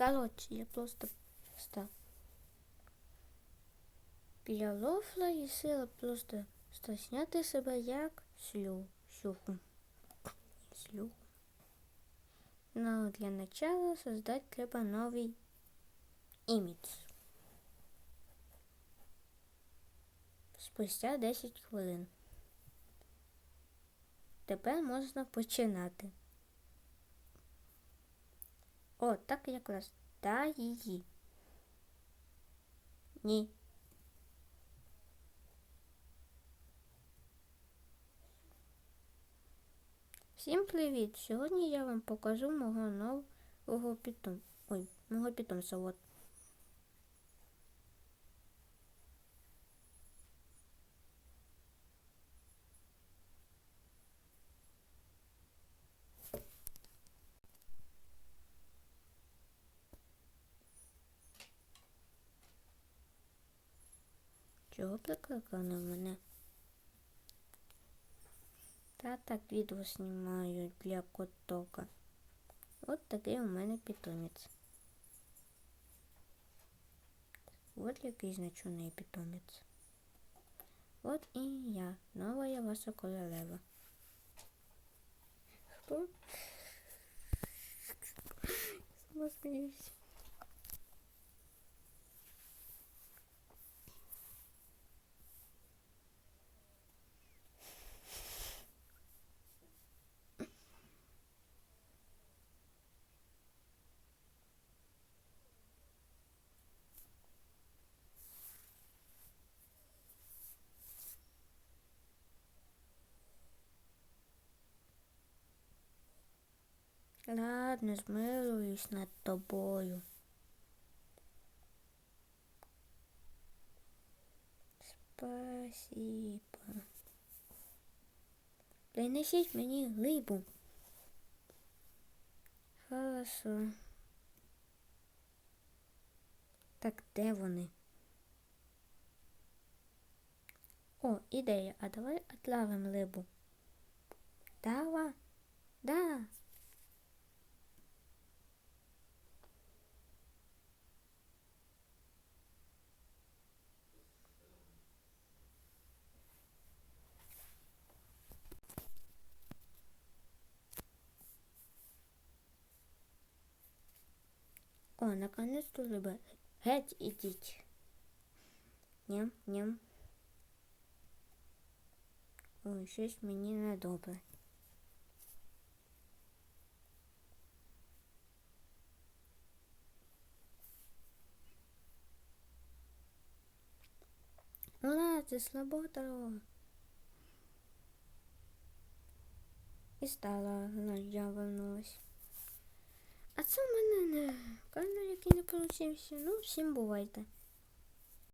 Короче, я просто став. Біля лофла і сила просто стесняти себе як слю, слюху. Слюху. Но для начала создать треба новий імідж. Спустя 10 хвилин. Тепер можна починати. О, так якраз. Та її. Ні. Всім привіт! Сьогодні я вам покажу мого нового питомця. Ой, мого питомця. От. Чого прикликав на мене? Та так відео знімаю для котока. От такий у мене питомець. От який значений питомець. От і я, нова ваша королева. Хто? Сама. Ладно, змилуюсь над тобою. Спасибо. Принесіть мені глибу. Хорошо. Так де вони? О, ідея, а давай отлавим либу. Дава? Да. О, наконец-то рыба. Геть ідіть. Ням, ням. Ой, щось мені недобре. Ура, це слаботало. І стала, ну, я вернулась. А це в мене не камер, який не получився. Ну, всім бувайте.